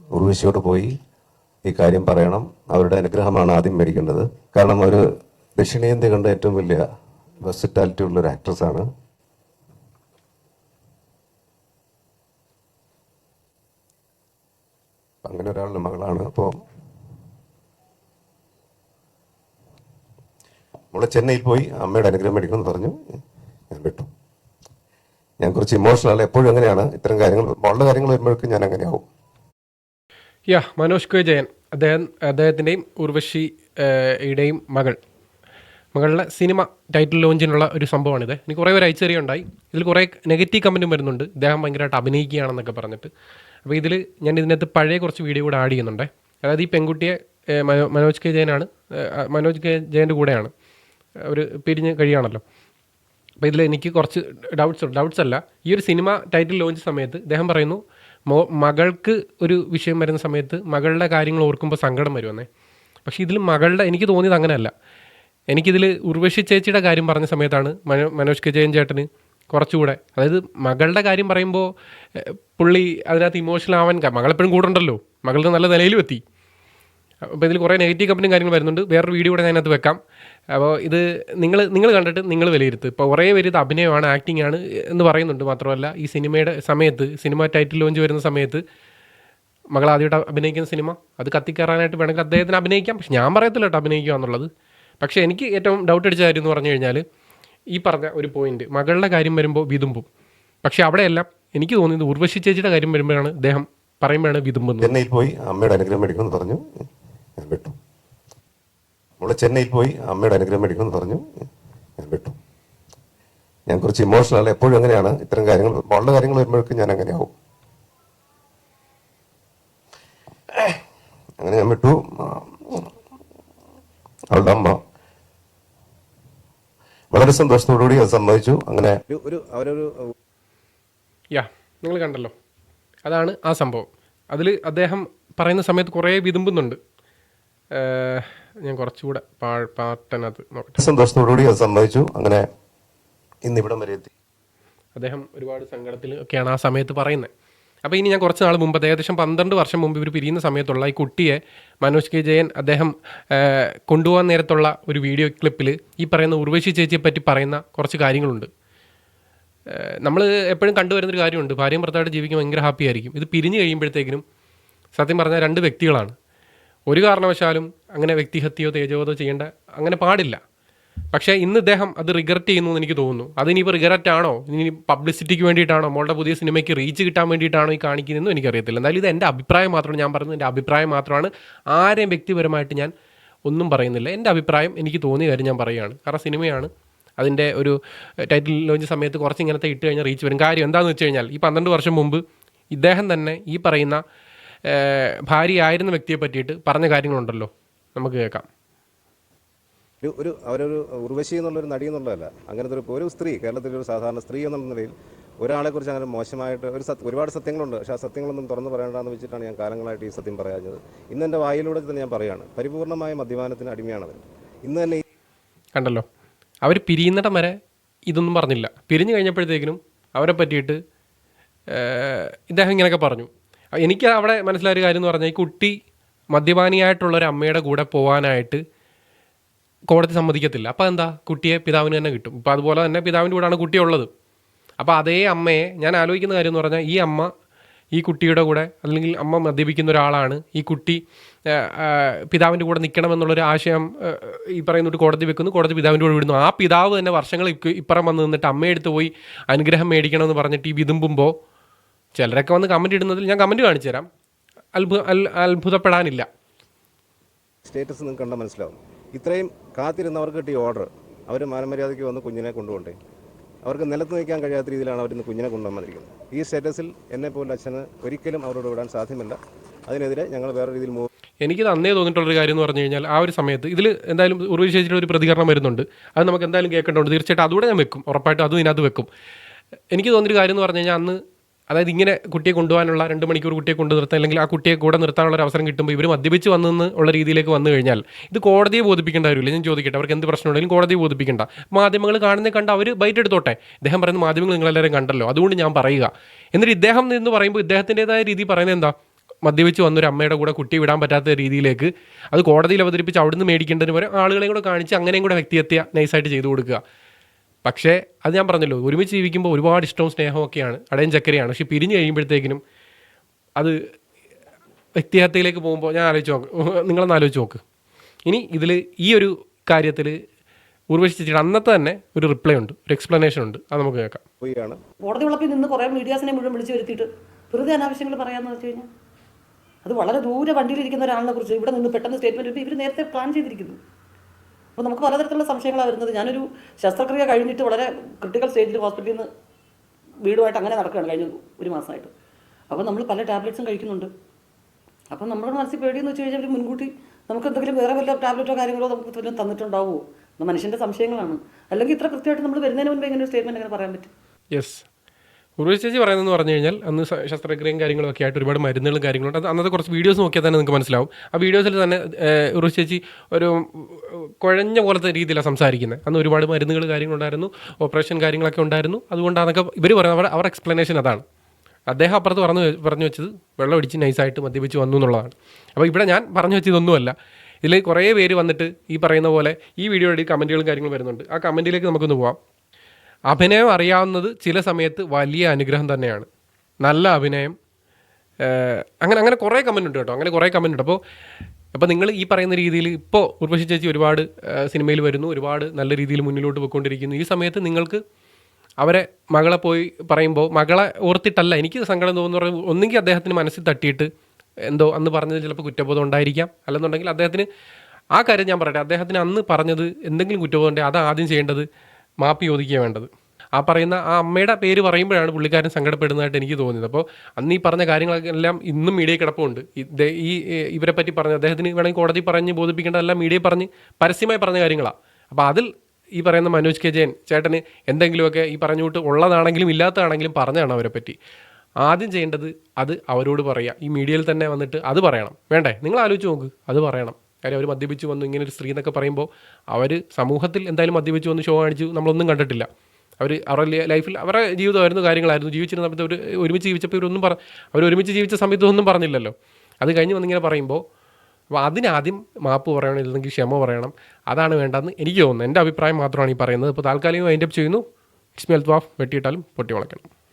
ഉർവശിയോട് പോയി ഈ കാര്യം പറയണം. അവരുടെ അനുഗ്രഹമാണ് ആദ്യം മേടിക്കേണ്ടത്. കാരണം ഒരു ദക്ഷിണേന്ത്യ കണ്ട ഏറ്റവും വലിയ വെസിറ്റാലിറ്റി ഉള്ള ഒരു ആക്ട്രസ് ആണ് അങ്ങനെ ഒരാളുടെ മകളാണ്. അപ്പോൾ നമ്മളെ ചെന്നൈയിൽ പോയി. അമ്മയുടെ അനുഗ്രഹം മേടിക്കുമെന്ന് പറഞ്ഞു. ഞാൻ വിട്ടു. ഞാൻ കുറച്ച് ഇമോഷണൽ എപ്പോഴും അങ്ങനെയാണ്. ഇത്തരം കാര്യങ്ങൾ മോളുടെ കാര്യങ്ങൾ വരുമ്പോഴേക്കും ഞാൻ അങ്ങനെയാവും. യാ മനോജ് കെ. ജയൻ. അദ്ദേഹം അദ്ദേഹത്തിന്റെയും ഉർവശി ഏഹ്, യുടെയും മകൾ. മകളുടെ സിനിമ ടൈറ്റിൽ ലോഞ്ചിനുള്ള ഒരു സംഭവമാണിത്. എനിക്ക് കുറേ പേര് അയച്ചറിയുണ്ടായി. ഇതിൽ കുറേ നെഗറ്റീവ് കമന്റും വരുന്നുണ്ട്. ഇദ്ദേഹം ഭയങ്കരമായിട്ട് അഭിനയിക്കുകയാണെന്നൊക്കെ പറഞ്ഞിട്ട്. അപ്പോൾ ഇതിൽ ഞാൻ ഇതിനകത്ത് പഴയ കുറച്ച് വീഡിയോ കൂടെ ആഡ് ചെയ്യുന്നുണ്ട്. അതായത് ഈ പെൺകുട്ടിയെ മനോ- മനോജ് കെ. ജയനാണ്. മനോജ് കെ. ജയന്റെ കൂടെയാണ്. അവർ പിരിഞ്ഞ് കഴിയുകയാണല്ലോ. അപ്പോൾ ഇതിൽ എനിക്ക് കുറച്ച് ഡൗട്ട്സ് ഉണ്ട് ഡൗട്ട്സ് അല്ല. ഈ ഒരു സിനിമ ടൈറ്റിൽ ലോഞ്ച് സമയത്ത് അദ്ദേഹം പറയുന്നു മകൾക്ക് ഒരു വിഷയം വരുന്ന സമയത്ത് മകളുടെ കാര്യങ്ങൾ ഓർക്കുമ്പോൾ സങ്കടം വരുമെന്നേ. പക്ഷേ ഇതിൽ മകളുടെ എനിക്ക് തോന്നിയത് അങ്ങനെയല്ല. എനിക്കിതിൽ ഉർവശി ചേച്ചിയുടെ കാര്യം പറഞ്ഞ സമയത്താണ് മനോ മനോജ് കെ ജയൻ ചേട്ടന് കുറച്ചുകൂടെ അതായത് മകളുടെ കാര്യം പറയുമ്പോൾ പുള്ളി അതിനകത്ത് ഇമോഷണൽ ആവാൻ മകളെപ്പോഴും കൂടുണ്ടല്ലോ മകളുടെ നല്ല നിലയിലും എത്തി. അപ്പോൾ ഇതിൽ കുറേ നെഗറ്റീവ് കമ്പനിയും കാര്യങ്ങൾ വരുന്നുണ്ട്. വേറൊരു വീഡിയോ കൂടെ ഞാനത് വെക്കാം. അപ്പോൾ ഇത് നിങ്ങൾ നിങ്ങൾ കണ്ടിട്ട് നിങ്ങൾ വിലയിരുത്തും. ഇപ്പോൾ കുറേ പേര് ഇത് അഭിനയമാണ് ആക്ടിംഗ് ആണ് എന്ന് പറയുന്നുണ്ട് മാത്രമല്ല. ഈ സിനിമയുടെ സമയത്ത് സിനിമ ടൈറ്റിൽ ലോഞ്ച് വരുന്ന സമയത്ത് മകൾ ആദ്യമായിട്ട് അഭിനയിക്കുന്ന സിനിമ അത് കത്തിക്കയറാനായിട്ട് വേണമെങ്കിൽ അദ്ദേഹത്തിന് അഭിനയിക്കാം. പക്ഷെ ഞാൻ പറയത്തില്ല കേട്ടോ അഭിനയിക്കുക എന്നുള്ളത്. പക്ഷേ എനിക്ക് ഏറ്റവും ഡൗട്ട് അടിച്ച കാര്യം എന്ന് പറഞ്ഞു കഴിഞ്ഞാൽ ഈ പറഞ്ഞ ഒരു പോയിന്റ് മകളുടെ കാര്യം വരുമ്പോൾ വിതുമ്പും. പക്ഷെ അവിടെയെല്ലാം എനിക്ക് തോന്നിയത് ഉർവശി ചേച്ചിയുടെ കാര്യം വരുമ്പോഴാണ് അദ്ദേഹം പറയുമ്പോഴാണ് വിതുമ്പുന്നത്. ചെന്നൈയിൽ പോയി അമ്മയുടെ അനുഗ്രഹം മേടിക്കുമെന്ന് പറഞ്ഞു. ഞാൻ വിട്ടു. നമ്മൾ ചെന്നൈയിൽ പോയി അമ്മയുടെ അനുഗ്രഹം മേടിക്കുമെന്ന് പറഞ്ഞു ഞാൻ വിട്ടു. ഞാൻ കുറച്ച് ഇമോഷണൽ എപ്പോഴും അങ്ങനെയാണ്. ഇത്തരം കാര്യങ്ങൾ ഉള്ള കാര്യങ്ങൾ വരുമ്പോഴേക്കും ഞാൻ അങ്ങനെയാവും. അങ്ങനെ ഞാൻ വിട്ടു. അവളുടെ അമ്മ വളരെ സന്തോഷത്തോടുകൂടി അത് സമ്മതിച്ചു. അങ്ങനെ ഒരു ഒരു യാ നിങ്ങൾ കണ്ടല്ലോ. അതാണ് ആ സംഭവം. അതിൽ അദ്ദേഹം പറയുന്ന സമയത്ത് കുറേ വിതുമ്പുന്നുണ്ട്. ഞാൻ കുറച്ചുകൂടെ പാട്ടനത് നോക്കട്ടെ. സന്തോഷത്തോടുകൂടി അത് സംഭവിച്ചു അങ്ങനെ ഇന്ന് ഇവിടം വരെ എത്തി. അദ്ദേഹം ഒരുപാട് സങ്കടത്തിൽ ഒക്കെയാണ് ആ സമയത്ത് പറയുന്നത്. അപ്പോൾ ഇനി ഞാൻ കുറച്ച് നാൾ മുമ്പ് ഏകദേശം പന്ത്രണ്ട് വർഷം മുമ്പ് ഇവർ പിരിയുന്ന സമയത്തുള്ള ഈ കുട്ടിയെ മനോജ് കെ ജയൻ അദ്ദേഹം കൊണ്ടുപോകാൻ നേരത്തുള്ള ഒരു വീഡിയോ ക്ലിപ്പിൽ ഈ പറയുന്ന ഉർവശി ചേച്ചിയെ പറ്റി പറയുന്ന കുറച്ച് കാര്യങ്ങളുണ്ട്. നമ്മൾ എപ്പോഴും കണ്ടുവരുന്നൊരു കാര്യമുണ്ട്. ഭാര്യയും ഭർത്താവായിട്ട് ജീവിക്കാൻ ഭയങ്കര ഹാപ്പി ആയിരിക്കും. ഇത് പിരിഞ്ഞു കഴിയുമ്പോഴത്തേക്കിനും സത്യം പറഞ്ഞാൽ രണ്ട് വ്യക്തികളാണ്. ഒരു കാരണവശാലും അങ്ങനെ വ്യക്തിഹത്യയോ തേജോതോ ചെയ്യേണ്ട അങ്ങനെ പാടില്ല. പക്ഷേ ഇന്ന് ഇദ്ദേഹം അത് റിഗ്രറ്റ് ചെയ്യുന്നു എന്ന് എനിക്ക് തോന്നുന്നു. അതിനിപ്പോൾ റിഗ്രറ്റ് ആണോ? ഇനി പബ്ലിസിറ്റിക്ക് വേണ്ടിയിട്ടാണോ? മോളുടെ പുതിയ സിനിമയ്ക്ക് റീച്ച് കിട്ടാൻ വേണ്ടിയിട്ടാണോ ഈ കാണിക്കുന്നതെന്നും എനിക്കറിയത്തില്ല. എന്തായാലും ഇത് എന്റെ അഭിപ്രായം മാത്രമാണ്. ഞാൻ പറയുന്നത് എന്റെ അഭിപ്രായം മാത്രമാണ്. ആരെയും വ്യക്തിപരമായിട്ട് ഞാൻ ഒന്നും പറയുന്നില്ല. എന്റെ അഭിപ്രായം എനിക്ക് തോന്നിയ കാര്യം ഞാൻ പറയുകയാണ്. കാരണം സിനിമയാണ്. അതിന്റെ ഒരു ടൈറ്റിൽ ലോഞ്ച് സമയത്ത് കുറച്ച് ഇങ്ങനത്തെ ഇട്ട് കഴിഞ്ഞാൽ റീച്ച് വരും. കാര്യം എന്താണെന്ന് വെച്ച് കഴിഞ്ഞാൽ ഈ പന്ത്രണ്ട് വർഷം മുമ്പ് ഇദ്ദേഹം തന്നെ ഈ പറയുന്ന ഭാര്യയായിരുന്ന വ്യക്തിയെ പറ്റിയിട്ട് പറഞ്ഞ കാര്യങ്ങളുണ്ടല്ലോ. നമുക്ക് കേൾക്കാം. ഒരു ഒരു അവരൊരു ഉർവശി എന്നുള്ളൊരു നടി എന്നുള്ളതല്ല. അങ്ങനത്തെ ഒരു ഒരു സ്ത്രീ കേരളത്തിലെ ഒരു സാധാരണ സ്ത്രീ എന്നുള്ള നിലയിൽ ഒരാളെക്കുറിച്ച് അങ്ങനെ മോശമായിട്ട് ഒരു സത്യ ഒരുപാട് സത്യങ്ങളുണ്ട്. പക്ഷേ ആ സത്യങ്ങളൊന്നും തുറന്നു പറയേണ്ടെന്ന് വെച്ചിട്ടാണ് ഞാൻ കാലങ്ങളായിട്ട് ഈ സത്യം പറയാഞ്ഞത്. ഇന്ന് എന്റെ വായിലൂടെ തന്നെ ഞാൻ പറയുകയാണ്. പരിപൂർണമായ മദ്യപാനത്തിന് അടിമയാണ് അവർ ഇന്ന് തന്നെ കണ്ടല്ലോ. അവർ പിരിയുന്നിടം വരെ ഇതൊന്നും പറഞ്ഞില്ല. പിരിഞ്ഞു കഴിഞ്ഞപ്പോഴത്തേക്കിനും അവരെ പറ്റിയിട്ട് ഇദ്ദേഹം ഇങ്ങനെയൊക്കെ പറഞ്ഞു. എനിക്ക് അവിടെ മനസ്സിലായ ഒരു കാര്യം എന്ന് പറഞ്ഞാൽ ഈ കുട്ടി മദ്യപാനിയായിട്ടുള്ള ഒരു അമ്മയുടെ കൂടെ പോകാനായിട്ട് കോടതി സമ്മതിക്കത്തില്ല. അപ്പോൾ എന്താ? കുട്ടിയെ പിതാവിന് തന്നെ കിട്ടും. ഇപ്പോൾ അതുപോലെ തന്നെ പിതാവിന്റെ കൂടെയാണ് കുട്ടി ഉള്ളത്. അപ്പോൾ അതേ അമ്മയെ ഞാൻ ആലോചിക്കുന്ന കാര്യം എന്ന് പറഞ്ഞാൽ ഈ അമ്മ ഈ കുട്ടിയുടെ കൂടെ അല്ലെങ്കിൽ അമ്മ മദ്യപിക്കുന്ന ഒരാളാണ് ഈ കുട്ടി പിതാവിന്റെ കൂടെ നിൽക്കണമെന്നുള്ളൊരു ആശയം ഈ പറയുന്നൊരു കോടതി വെക്കുന്നു. കോടതി പിതാവിന്റെ കൂടെ വിടുന്നു. ആ പിതാവ് തന്നെ വർഷങ്ങൾ ഇപ്പുറം വന്ന് നിന്നിട്ട് അമ്മയെടുത്ത് പോയി അനുഗ്രഹം മേടിക്കണമെന്ന് പറഞ്ഞിട്ട് ഈ വിതുമ്പുമ്പോൾ ചിലരൊക്കെ വന്ന് കമന്റ് ഇടുന്നതിൽ ഞാൻ കമന്റ് കാണിച്ചു തരാം അത്ഭുത അത്ഭുതപ്പെടാനില്ല. സ്റ്റേറ്റസ് നിങ്ങൾക്ക് കണ്ടാൽ മനസ്സിലാവും. ഇത്രയും കാത്തിരുന്നവർക്ക് കിട്ടിയ ഓർഡർ അവർ മാനമര്യാദയ്ക്ക് വന്ന് കുഞ്ഞിനെ കൊണ്ടുപോകണ്ടേ? അവർക്ക് നിലത്ത് നിൽക്കാൻ കഴിയാത്ത രീതിയിലാണ് അവർ ഇന്ന് കുഞ്ഞിനെ കൊണ്ടുവന്നിരിക്കുന്നത് ഈ സ്റ്റേറ്റസിൽ എന്നെ പോലെ അച്ഛന് ഒരിക്കലും അവരോട് വിടാൻ സാധ്യമല്ല. അതിനെതിരെ ഞങ്ങൾ വേറെ രീതിയിൽ മൂവ് എനിക്കിത് അന്നേ തോന്നിയിട്ടുള്ളൊരു കാര്യം എന്ന് പറഞ്ഞു കഴിഞ്ഞാൽ ആ ഒരു സമയത്ത് ഇതിൽ എന്തായാലും ചേച്ചിയുടെ ഒരു പ്രതികരണം വരുന്നുണ്ട്. അത് നമുക്ക് എന്തായാലും കേൾക്കേണ്ടതുണ്ട്. തീർച്ചയായിട്ടും അതുകൂടെ ഞാൻ വെക്കും. ഉറപ്പായിട്ടും അതും ഇതിനകത്ത് വെക്കും. എനിക്ക് തോന്നിയൊരു കാര്യം എന്ന് പറഞ്ഞു കഴിഞ്ഞാൽ അന്ന് അതായത് ഇങ്ങനെ കുട്ടിയെ കൊണ്ടുപോകാനുള്ള രണ്ട് മണിക്കൂർ കുട്ടിയെ കൊണ്ടു നിർത്താൻ അല്ലെങ്കിൽ ആ കുട്ടിയെ കൂടെ നിർത്താനുള്ള ഒരു അവസരം കിട്ടുമ്പോൾ ഇവർ മദ്യപിച്ച് വന്നെന്ന് ഉള്ള രീതിയിലേക്ക് വന്നു കഴിഞ്ഞാൽ ഇത് കോടതിയെ ബോധിപ്പിക്കേണ്ട കാര്യമില്ല. ഞാൻ ചോദിക്കട്ടെ അവർക്ക് എന്ത് പ്രശ്നമുണ്ടെങ്കിലും കോടതിയെ ബോധിപ്പിക്കേണ്ട. മാധ്യമങ്ങൾ കാണുന്നത് കണ്ട് അവർ ബൈറ്റ് എടുത്തോട്ടെ? ഇദ്ദേഹം പറയുന്ന മാധ്യമങ്ങൾ നിങ്ങളെല്ലാവരും കണ്ടല്ലോ അതുകൊണ്ട് ഞാൻ പറയുക. എന്നിട്ട് ഇദ്ദേഹം എന്ന് പറയുമ്പോൾ ഇദ്ദേഹത്തിന്റെതായ രീതി പറയുന്നത് എന്താ? മദ്യപിച്ച് വന്നൊരു അമ്മയുടെ കൂടെ കുട്ടി വിടാൻ പറ്റാത്ത രീതിയിലേക്ക് അത് കോടതിയിൽ അവതരിപ്പിച്ച് അവിടുന്ന് മേടിക്കേണ്ടതിന് പകരം ആളുകളെയും കൂടെ കാണിച്ച് അങ്ങനെയും കൂടെ വ്യക്തിഹത്യ നൈസായിട്ട് ചെയ്തു കൊടുക്കുക. പക്ഷേ അത് ഞാൻ പറഞ്ഞല്ലോ ഒരുമിച്ച് ജീവിക്കുമ്പോൾ ഒരുപാട് ഇഷ്ടവും സ്നേഹവും ഒക്കെയാണ് അടയും ചക്കരയാണ്. പക്ഷെ പിരിഞ്ഞു കഴിയുമ്പോഴത്തേക്കിനും അത് വ്യക്തിഹത്യയിലേക്ക് പോകുമ്പോൾ ഞാൻ ആലോചിച്ച് നോക്ക് നിങ്ങളൊന്ന് ആലോചിച്ച് നോക്ക്. ഇനി ഇതിൽ ഈ ഒരു കാര്യത്തിൽ ഉർവശി ചേച്ചിയുടെ അന്നത്തെ തന്നെ ഒരു റിപ്ലൈ ഉണ്ട് ഒരു എക്സ്പ്ലനേഷൻ ഉണ്ട്. അത് നമുക്ക് കേൾക്കാം. കോടതി വിളക്കിൽ നിന്ന് കുറേ മീഡിയാസിനെ മുഴുവൻ വിളിച്ചു വരുത്തിയിട്ട് വെറുതെ അനാവശ്യങ്ങൾ പറയാമെന്ന് വെച്ച് കഴിഞ്ഞാൽ അത് വളരെ ദൂരെ വണ്ടിയിലിരിക്കുന്ന ഒരാളിനെ കുറിച്ച് ഇവിടെ നിന്ന് പെട്ടെന്ന് സ്റ്റേറ്റ്മെന്റ് ഇവർ നേരത്തെ പ്ലാൻ ചെയ്തിരിക്കുന്നു. അപ്പോൾ നമുക്ക് പലതരത്തിലുള്ള സംശയങ്ങളാണ് വരുന്നത്. ഞാനൊരു ശസ്ത്രക്രിയ കഴിഞ്ഞിട്ട് വളരെ ക്രിട്ടിക്കൽ സ്റ്റേജിൽ ഹോസ്പിറ്റലിൽ നിന്ന് വീടുമായിട്ട് അങ്ങനെ നടക്കുകയാണ് കഴിഞ്ഞ ഒരു മാസമായിട്ട്. അപ്പോൾ നമ്മൾ പല ടാബ്ലറ്റ്സും കഴിക്കുന്നുണ്ട്. അപ്പോൾ നമ്മുടെ മനസ്സിൽ പേടിയെന്ന് വെച്ച് കഴിഞ്ഞാൽ മുൻകൂട്ടി നമുക്ക് എന്തെങ്കിലും വേറെ വല്ല ടാബ്ലറ്റോ കാര്യങ്ങളോ നമുക്ക് വല്ലതും തന്നിട്ടുണ്ടാവുമോ? മനുഷ്യന്റെ സംശയങ്ങളാണ്. അല്ലെങ്കിൽ ഇത്ര കൃത്യമായിട്ട് നമ്മൾ വരുന്നതിന് മുൻപ് എങ്ങനെ ഒരു സ്റ്റേറ്റ്മെന്റ് അങ്ങനെ പറയാൻ പറ്റും? യെസ് ഉർവശി ചേച്ചി പറയുന്നതെന്ന് പറഞ്ഞു കഴിഞ്ഞാൽ അന്ന് ശസ്ത്രക്രിയയും കാര്യങ്ങളും ഒക്കെ ആയിട്ട് ഒരുപാട് മരുന്നുകളും കാര്യങ്ങളും അത് അന്നത്തെ കുറച്ച് വീഡിയോസ് നോക്കിയാൽ തന്നെ നിങ്ങൾക്ക് മനസ്സിലാവും. ആ വീഡിയോസിൽ തന്നെ ഉർവശി ചേച്ചി ഒരു കുഴഞ്ഞ പോലത്തെ രീതിയിലാണ് സംസാരിക്കുന്നത്. അന്ന് ഒരുപാട് മരുന്നുകൾ കാര്യങ്ങളുണ്ടായിരുന്നു ഓപ്പറേഷൻ കാര്യങ്ങളൊക്കെ ഉണ്ടായിരുന്നു. അതുകൊണ്ടാണൊക്കെ ഇവർ പറയുന്നത് അവർ അവർ എക്സ്പ്ലനേഷൻ അതാണ്. അദ്ദേഹം അപ്പുറത്ത് പറഞ്ഞു പറഞ്ഞു വെച്ചത് വെള്ളം അടിച്ച് നൈസായിട്ട് മദ്യപിച്ച് വന്നു എന്നുള്ളതാണ്. അപ്പോൾ ഇവിടെ ഞാൻ പറഞ്ഞു വെച്ചതൊന്നുമല്ല. ഇതിൽ കുറേ പേര് വന്നിട്ട് ഈ പറയുന്ന പോലെ ഈ വീഡിയോയുടെ കമന്റുകളും കാര്യങ്ങളും വരുന്നുണ്ട്. ആ കമന്റിലേക്ക് നമുക്കൊന്ന് പോവാം. അഭിനയം അറിയാവുന്നത് ചില സമയത്ത് വലിയ അനുഗ്രഹം തന്നെയാണ്. നല്ല അഭിനയം. അങ്ങനെ അങ്ങനെ കുറേ കമന്റ് ഉണ്ട് കേട്ടോ. അങ്ങനെ കുറേ കമന്റ് ഉണ്ട്. അപ്പോൾ അപ്പോൾ നിങ്ങൾ ഈ പറയുന്ന രീതിയിൽ ഇപ്പോൾ ഉർവശി ചേച്ചി ഒരുപാട് സിനിമയിൽ വരുന്നു ഒരുപാട് നല്ല രീതിയിൽ മുന്നിലോട്ട് പോയിക്കൊണ്ടിരിക്കുന്നു. ഈ സമയത്ത് നിങ്ങൾക്ക് അവരെ മകളെ പോയി പറയുമ്പോൾ മകളെ ഓർത്തിട്ടല്ല എനിക്ക് സങ്കടം തോന്നുന്നു ഒന്നെങ്കിൽ അദ്ദേഹത്തിന് മനസ്സിൽ തട്ടിയിട്ട് എന്തോ അന്ന് പറഞ്ഞത് ചിലപ്പോൾ കുറ്റബോധം ഉണ്ടായിരിക്കാം. അല്ലെന്നുണ്ടെങ്കിൽ അദ്ദേഹത്തിന് ആ കാര്യം ഞാൻ പറയട്ടെ അദ്ദേഹത്തിന് അന്ന് പറഞ്ഞത് എന്തെങ്കിലും കുറ്റബോധം ഉണ്ടെങ്കിൽ അത് ആദ്യം ചെയ്യേണ്ടത്. മാപ്പ് ചോദിക്കുക വേണ്ടത്. ആ പറയുന്ന ആ അമ്മയുടെ പേര് പറയുമ്പോഴാണ് പുള്ളിക്കാരൻ സങ്കടപ്പെടുന്നതായിട്ട് എനിക്ക് തോന്നിയത്. അപ്പോൾ അന്ന് ഈ പറഞ്ഞ കാര്യങ്ങളെല്ലാം ഇന്നും മീഡിയ കിടപ്പുണ്ട്. ഈ ഇവരെ പറ്റി പറഞ്ഞ അദ്ദേഹത്തിന് വേണമെങ്കിൽ കോടതി പറഞ്ഞ് ബോധിപ്പിക്കേണ്ടതെല്ലാം മീഡിയ പറഞ്ഞ് പരസ്യമായി പറഞ്ഞ കാര്യങ്ങളാണ് അപ്പോൾ അതിൽ ഈ പറയുന്ന മനോജ് കെ ജയൻ ചേട്ടന് എന്തെങ്കിലുമൊക്കെ ഈ പറഞ്ഞുകൊണ്ട് ഉള്ളതാണെങ്കിലും ഇല്ലാത്തതാണെങ്കിലും പറഞ്ഞതാണ് അവരെ പറ്റി. ആദ്യം ചെയ്യേണ്ടത് അത് അവരോട് പറയുക ഈ മീഡിയയിൽ തന്നെ വന്നിട്ട് അത് പറയണം. വേണ്ടേ? നിങ്ങൾ ആലോചിച്ച് നോക്ക്. അത് പറയണം. കാര്യം അവർ മദ്യപിച്ച് വന്നു ഇങ്ങനെ ഒരു സ്ത്രീ എന്നൊക്കെ പറയുമ്പോൾ അവർ സമൂഹത്തിൽ എന്തായാലും മദ്യപിച്ച് വന്ന് ഷോ കാണിച്ചു നമ്മളൊന്നും കണ്ടിട്ടില്ല. അവർ അവരുടെ ലൈഫിൽ അവരുടെ ജീവിതമായിരുന്നു കാര്യങ്ങളായിരുന്നു. ജീവിച്ചിരുന്ന സമയത്ത് അവർ ഒരുമിച്ച് ജീവിച്ചപ്പോൾ ഇവരൊന്നും പറ അവർ ഒരുമിച്ച് ജീവിച്ച സമയത്ത് ഒന്നും പറഞ്ഞില്ലല്ലോ. അത് കഴിഞ്ഞ് വന്നിങ്ങനെ പറയുമ്പോൾ അപ്പോൾ അതിനാദ്യം മാപ്പ് പറയണം ഇല്ലെങ്കിൽ ക്ഷമ പറയണം. അതാണ് വേണ്ടതെന്ന് എനിക്ക് തോന്നുന്നു. എന്റെ അഭിപ്രായം മാത്രമാണ് ഈ പറയുന്നത്. ഇപ്പോൾ താൽക്കാലികം അപ്പ് ചെയ്യുന്നു. ഇസ്മി അൽത്വാഫ് വെട്ടിയിട്ടാലും പൊട്ടി വളയ്ക്കണം.